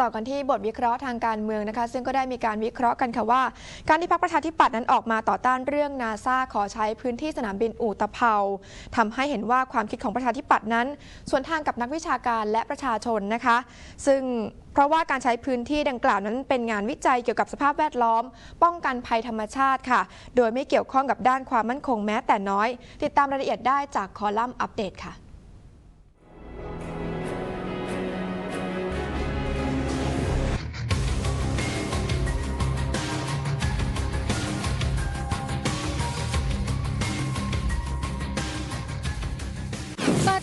ต่อกันที่บทวิเคราะห์ทางการเมืองนะคะ ซึ่งก็ได้มีการวิเคราะห์กันค่ะว่า การที่พรรคประชาธิปัตย์นั้นออกมาต่อต้านเรื่องนาซาขอใช้พื้นที่สนามบินอู่ตะเภาทำให้เห็นว่าความคิดของประชาธิปัตย์นั้นส่วนทางกับนักวิชาการและประชาชนนะคะ ซึ่งเพราะว่าการใช้พื้นที่ดังกล่าวนั้นเป็นงานวิจัยเกี่ยวกับสภาพแวดล้อม ป้องกันภัยธรรมชาติค่ะ โดยไม่เกี่ยวข้องกับด้านความมั่นคงแม้แต่น้อย ติดตามรายละเอียดได้จากคอลัมน์อัปเดตค่ะ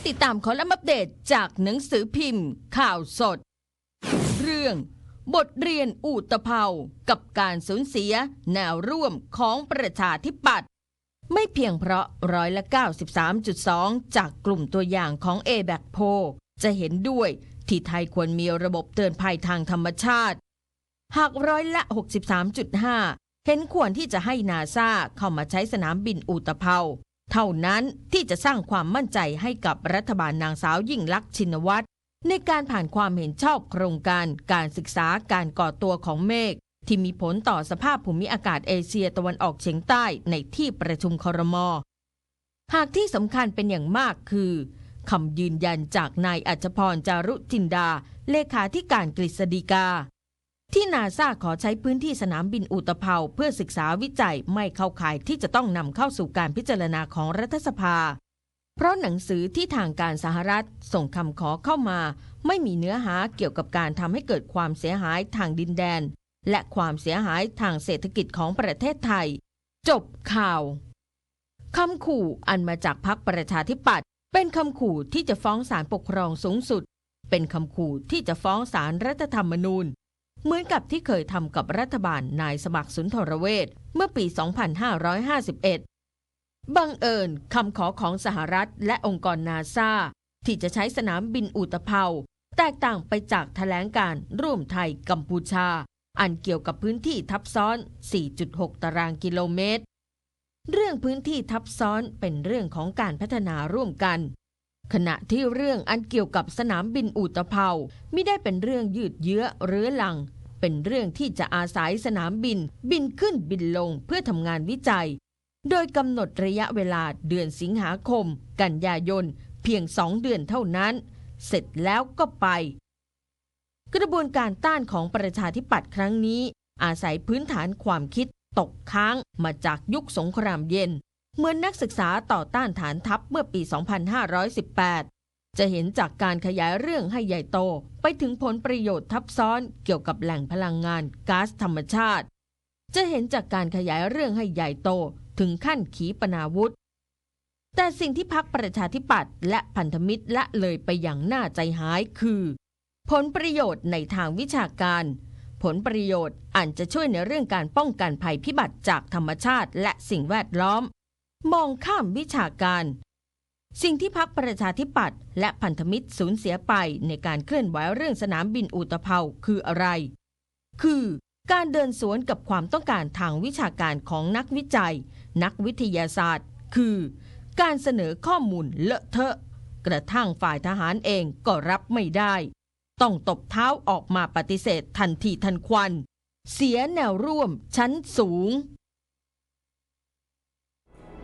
ติดตามคอลัมน์อัปเดตจากหนังสือพิมพ์ ข่าวสด เรื่อง บทเรียนอูตภากับการสูญเสียแนวร่วมของประชาธิปัตย์ไม่เพียงเพราะร้อยละ 93.2 จากกลุ่มตัวอย่างของ a b a c p o จะเห็นด้วยที่ไทยควรมีระบบเตือนภัยทางธรรมชาติ หากร้อยละ 63.5 เห็นควรที่จะให้นาซาเข้ามาใช้สนามบินอูตภา เท่านั้นที่จะสร้างความมั่นใจให้กับรัฐบาลนางสาวยิ่งลักษณ์ชินวัตรในการผ่านความเห็นชอบโครงการการศึกษาการก่อตัวของเมฆที่มีผลต่อสภาพภูมิอากาศเอเชียตะวันออกเฉียงใต้ในที่ประชุมครม หากที่สำคัญเป็นอย่างมากคือคำยืนยันจากนายอัจฉพรจารุจินดา เลขาธิการกฤษฎีกา ที่นาซาขอใช้พื้นที่สนามบินอุตภเปาเพื่อศึกษาวิจัยไม่เข้าข่ายที่จะต้องนำเข้าสู่การพิจารณาของรัฐสภา เพราะหนังสือที่ทางการสหรัฐส่งคำขอเข้ามา ไม่มีเนื้อหาเกี่ยวกับการทำให้เกิดความเสียหายทางดินแดน และความเสียหายทางเศรษฐกิจของประเทศไทย จบข่าวคำขู่อันมาจากพรรคประชาธิปัตย์เป็นคำขู่ที่จะฟ้องศาลปกครองสูงสุด เป็นคำขู่ที่จะฟ้องศาลรัฐธรรมนูญ เหมือนกับที่เคยทำกับรัฐบาลนายสมัครสุนทรเวชเมื่อปี 2551 บังเอิญคำขอของสหรัฐและองค์กรนาซาที่จะใช้สนามบินอุตภเปาแตกต่างไปจากแถลงการร่วมไทยกัมพูชา อันเกี่ยวกับพื้นที่ทับซ้อน 4.6 ตารางกิโลเมตร เรื่องพื้นที่ทับซ้อนเป็นเรื่องของการพัฒนาร่วมกัน ขณะที่เรื่องอันเกี่ยวกับสนามบินอุตภเปาไม่ได้เป็นเรื่องยืดเยื้อเรื้อรัง เป็นเรื่องที่จะอาศัยสนามบิน บินขึ้นบินลงเพื่อทำงานวิจัย โดยกำหนดระยะเวลาเดือนสิงหาคม กันยายน เพียงสองเดือนเท่านั้น เสร็จแล้วก็ไป กระบวนการต้านของประชาธิปัตย์ครั้งนี้ อาศัยพื้นฐานความคิดตกค้างมาจากยุคสงครามเย็น เหมือนนักศึกษาต่อต้านฐานทัพเมื่อปี 2518 จะเห็นจากการขยายเรื่องให้ใหญ่โต ไปถึงผลประโยชน์ทับซ้อนเกี่ยวกับแหล่งพลังงานก๊าซธรรมชาติ จะเห็นจากการขยายเรื่องให้ใหญ่โตถึงขั้นขีปนาวุธ แต่สิ่งที่พักประชาธิปัตย์และพันธมิตรละเลยไปอย่างน่าใจหายคือ ผลประโยชน์ในทางวิชาการผลประโยชน์อันจะช่วยในเรื่องการป้องกันภัยพิบัติจากธรรมชาติและสิ่งแวดล้อม มองข้ามวิชาการ สิ่งที่พักประชาธิปัตย์และพันธมิตรสูญเสียไปในการเคลื่อนไหวเรื่องสนามบินอุตภเปาคืออะไร คือการเดินสวนกับความต้องการทางวิชาการของนักวิจัย นักวิทยาศาสตร์ คือ การเสนอข้อมูลเลอะเทอะ กระทั่งฝ่ายทหารเองก็รับไม่ได้ ต้องตบเท้าออกมาปฏิเสธทันทีทันควัน เสียแนวร่วมชั้นสูง